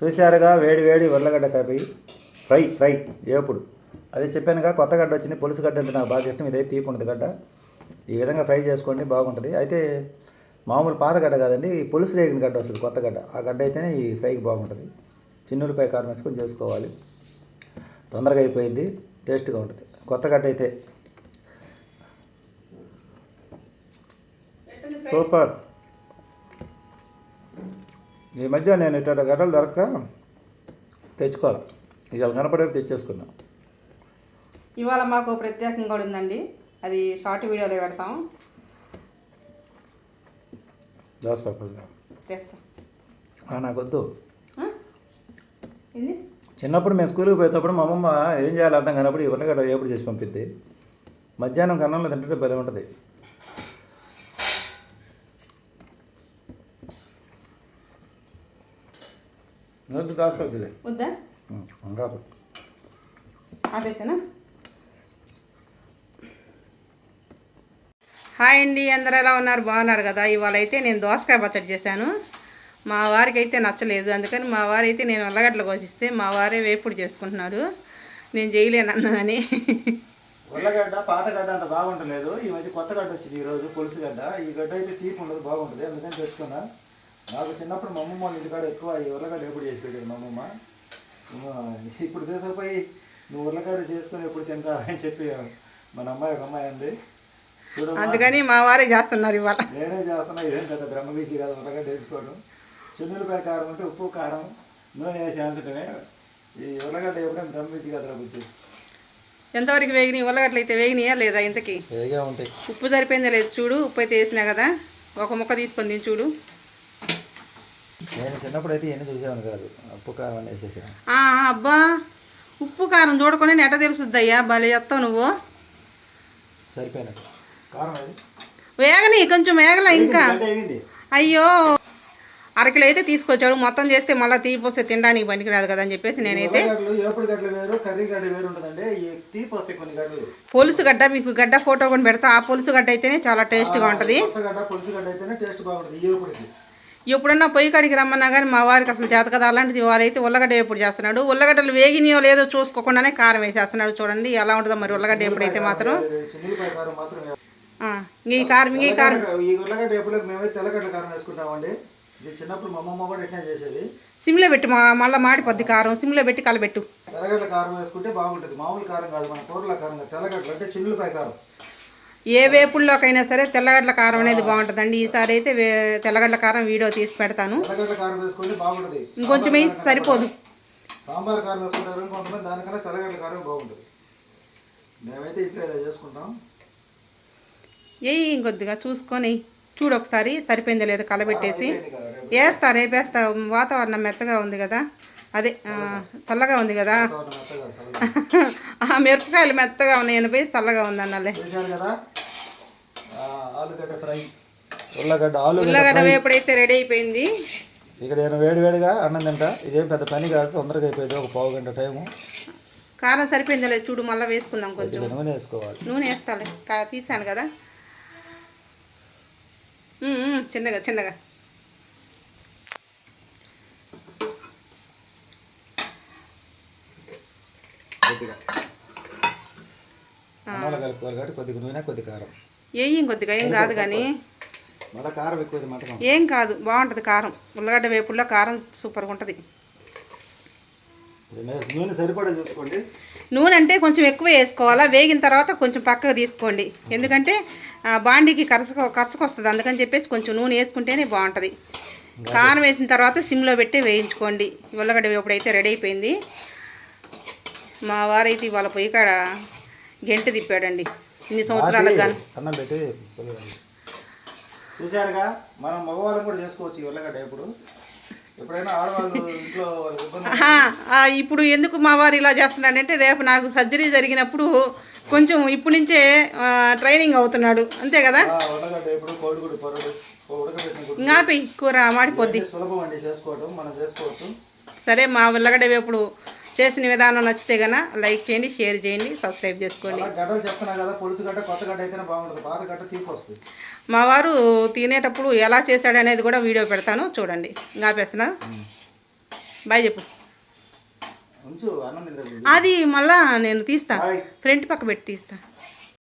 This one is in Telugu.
చూశారుగా వేడి వేడి ఉర్లగడ్డ కర్రీ. ఫ్రై ఫ్రై ఏపుడు. అదే చెప్పానుగా కొత్త గడ్డ వచ్చింది పులుసు గడ్డ అంటే నాకు బాగా ఇష్టం ఇదే తీపి ఉంటుంది గడ్డ. ఈ విధంగా ఫ్రై చేసుకోండి బాగుంటుంది. అయితే మామూలు పాత గడ్డ కాదండి ఈ పులుసు రేగిన గడ్డ వస్తుంది కొత్త గడ్డ. ఆ గడ్డ అయితేనే ఈ ఫ్రైకి బాగుంటుంది. చిన్నులపై కారం వేసుకొని చేసుకోవాలి. తొందరగా అయిపోయింది టేస్ట్గా ఉంటుంది. కొత్త గడ్డ అయితే. సూపర్. ఈ మధ్య నేను ఇట్లా గడ్డలు దొరక్క తెచ్చుకోవాలి. ఇవాళ కనపడేది తెచ్చేసుకున్నాం ఇవాళ మాకు ప్రత్యేకంగా కూడా ఉందండి. అది షార్ట్ వీడియోలో పెడతాం. తెస్తా. నాకు వద్దు ఆ? ఏంది? చిన్నప్పుడు మేము స్కూల్కి పోయేటప్పుడు మా అమ్మమ్మ ఏం చేయాలి అర్థం కానప్పుడు ఈ ఉర్లగడ్డ ఎప్పుడు చేసి పంపిద్ది. మధ్యాహ్నం కన్నంలో తింటుంటే భలే ఉంటుంది. వద్దా? ఆపేసానా? హాయ్ అండి అందరు ఎలా ఉన్నారు? బాగున్నారు కదా? ఇవాళ అయితే నేను దోసకాయ పచ్చడి చేశాను. మా వారికి అయితే నచ్చలేదు. అందుకని మా వారు అయితే నేను ఉల్లగడ్డలు కోసిస్తే మా వారే వేపుడు చేసుకుంటున్నాడు. నేను చేయలేను అన్నా అని. ఉల్లగడ్డ పాత గడ్డ అంత బాగుంటలేదు. ఈ మధ్య కొత్త గడ్డ వచ్చింది ఈరోజు పులుసు గడ్డ. ఈ గడ్డ అయితే తీపి ఉండదు బాగుంటుంది. అందుకని తెచ్చుకున్నా. నాకు చిన్నప్పుడు మా అమ్మమ్మ ఇంటికాడ ఎక్కువ ఈ ఉల్లగడ్డ ఎప్పుడు చేసి పెట్టాడు మా అమ్మమ్మ. ఇప్పుడు తీసుకుపోయి నువ్వు ఉల్లగడ్డ చేసుకొని ఎప్పుడు తింటా అని చెప్పి మన అమ్మాయి ఒక అమ్మాయి అంది చూడు అందుకని మా వారే చేస్తున్నారు ఇవాళ. నేనే చేస్తున్నా ఇదేం పెద్ద బ్రహ్మబీచి కాదు ఉల్లగడ్డ వేసుకోవడం. చెన్నులపై కారం అంటే ఉప్పు కారం నూనె వేసి అంచటమే. ఈ ఉల్లగడ్డ ఎప్పుడైనా బ్రహ్మబీచి కదా బుద్ధి ఎంతవరకు వేగినాయి? ఉల్లగడ్డలు అయితే వేగినాయా లేదా ఇంతకి? ఏగా ఉంటాయి. ఉప్పు సరిపోయిందా లేదు? చూడు ఉప్పు అయితే వేసినా కదా ఒక ముక్క తీసుకొని తిని చూడు. నేను చిన్నప్పుడు అయితే ఎన్ని చూసేవాను కాదు. ఉప్పు కారం వేసేసాను అబ్బా ఉప్పు కారం చూడకుండా ఎట్ట తెలుసుద్దయ్యా భలే చెప్తావు నువ్వు. కారం అది వేగని కొంచెం వేగల ఇంకా. అయ్యో అరకిలో అయితే తీసుకొచ్చాడు. మొత్తం చేస్తే మళ్ళీ తీపిస్తే తినడానికి పనికిరాదు కదా అని చెప్పేసి నేనైతే తీపి పులుసు గడ్డ మీకు గడ్డ ఫోటో కూడా పెడతా. ఆ పులుసు గడ్డ అయితేనే చాలా టేస్ట్గా ఉంటుంది. ఎప్పుడన్నా పొయ్యి కాడికి రమ్మన్నా కానీ మా వారికి అసలు చేత కదా అలాంటిది వారైతే ఉల్లగడ్డ ఎప్పుడు చేస్తున్నాడు. ఉల్లగడ్డలు వేగినాయో లేదో చూసుకోకుండానే కారం వేసేస్తున్నాడు చూడండి. ఎలా ఉంటుందో మరి ఉల్లగడ్డ ఎప్పుడైతే మాత్రం. ఈ కారం ఈ కారం. తెల్లగడ్డ- ఈ ఉల్లగడ్డ ఎప్పుడు మేమైతే తెల్లగడ్డ కారం వేసుకుంటామండి. ఇది చిన్నప్పుడు మా అమ్మమ్మ కూడా ఇట్లా చేసేది. సిమ్లో పెట్టి మా మళ్ళీ మాడిపోద్ది కారం. సిమ్లో పెట్టి కలబెట్టు. తెల్లగడ్డ కారం వేసుకుంటే బాగుంటుంది. మామూలు కారం కాదు మన కూరల కారం తెల్లగడ్డలు అంటే చిల్లుపాయ కారం. ఏ వేపుల్లోకైనా సరే తెల్లగడ్డల కారం అనేది బాగుంటుందండి. ఈసారి అయితే తెల్లగడ్డల కారం వీడియో తీసి పెడతాను. ఇంకొంచెం సరిపోదు. సాంబార్ కారం వేసుకుంటారు కొంతమంది దానికన్నా తెల్లగడ్డ కారం బాగుంటుంది. మేమైతే ఇట్లా ఇలా చేసుకుంటాం. ఏయి ఇంకొద్దిగా చూసుకొని చూడు ఒకసారి. సరిపోయిందో లేదో కలబెట్టేసి? వేస్తా రేపేస్తా వాతావరణం మెత్తగా ఉంది కదా. అదే చల్లగా ఉంది కదా. ఆ మిరపకాయలు మెత్తగా ఉన్నాయి. ఎనభై చల్లగా ఉంది అన్నలే ఉల్లగడ్డ వేపుడైతే రెడీ అయిపోయింది. ఇక్కడ నేను వేడి వేడిగా అన్నం తింటా. ఇదేం పెద్ద పని కాదు తొందరగా అయిపోయింది. ఒక పావు గంట టైము. కారం సరిపోయిందో లేదు చూడు మళ్ళీ వేసుకుందాం కొంచెం. నూనె వేసుకోవాలి. నూనె వేస్తాలే తీసాను కదా. చిన్నగా చిన్నగా. కొద్దిగా. అన్నంలో కలుపుకోవాలి కాబట్టి కొద్దిగా నూనె కొద్ది కారం. ఏయి ఇంకొద్దిగా ఏం కాదు కానీ. మళ్ళీ కారం ఎక్కువ ఏం కాదు బాగుంటుంది కారం. ఉల్లగడ్డ వేపుల్లో కారం సూపర్గా ఉంటుంది. నూనె సరిపడా చూసుకోండి. నూనె అంటే కొంచెం ఎక్కువ వేసుకోవాలా? వేగిన తర్వాత కొంచెం పక్కకు తీసుకోండి. ఎందుకంటే బాండీకి కరసకు కరసకు వస్తుంది అందుకని చెప్పేసి కొంచెం నూనె వేసుకుంటేనే బాగుంటుంది. కారం వేసిన తర్వాత సిమ్లో పెట్టి వేయించుకోండి. ఉల్లగడ్డ వేపుడు అయితే రెడీ అయిపోయింది. మా వారైతే ఇవాళ పొయ్యి కాడ గెంట తిప్పాడండి. ఇన్ని సంవత్సరాలకు గాను. అన్నం పెట్టి పొలగండి. చూశారుగా మనం మగవాళ్ళం కూడా చేసుకోవచ్చు ఉల్లగడ్డ ఇప్పుడు. ఎప్పుడైనా ఆడవాళ్ళు ఇంట్లో ఇప్పుడు ఎందుకు మా వారు ఇలా చేస్తున్నాడంటే రేపు నాకు సర్జరీ జరిగినప్పుడు కొంచెం ఇప్పటి నుంచే ట్రైనింగ్ అవుతున్నాడు. అంతే కదా? ఇంకాపి కూర మాడిపోద్ది. ఇవన్నీ సులభం అండి చేసుకోవడం మనం చేసుకోవచ్చు. సరే మా ఉల్లగడ్డ వేపుడు చేసిన విధానం నచ్చితే గన లైక్ చేయండి షేర్ చేయండి సబ్స్క్రైబ్ చేసుకోండి. అలా గడ్డలు చెప్తున్నా కదా పులుసు గడ్డ కొత్త గడ్డ అయితేనే బాగుంటుంది. పాత గడ్డ తీపి వస్తుంది మా వారు తినేటప్పుడు ఎలా చేశాడు అనేది కూడా వీడియో పెడతాను. చూడండి. ఇంకా ఆపేస్తున్నా బాయ్ చెప్పు. అది మళ్ళా నేను తీస్తా. ఫ్రంట్ పక్క పెట్టి తీస్తా.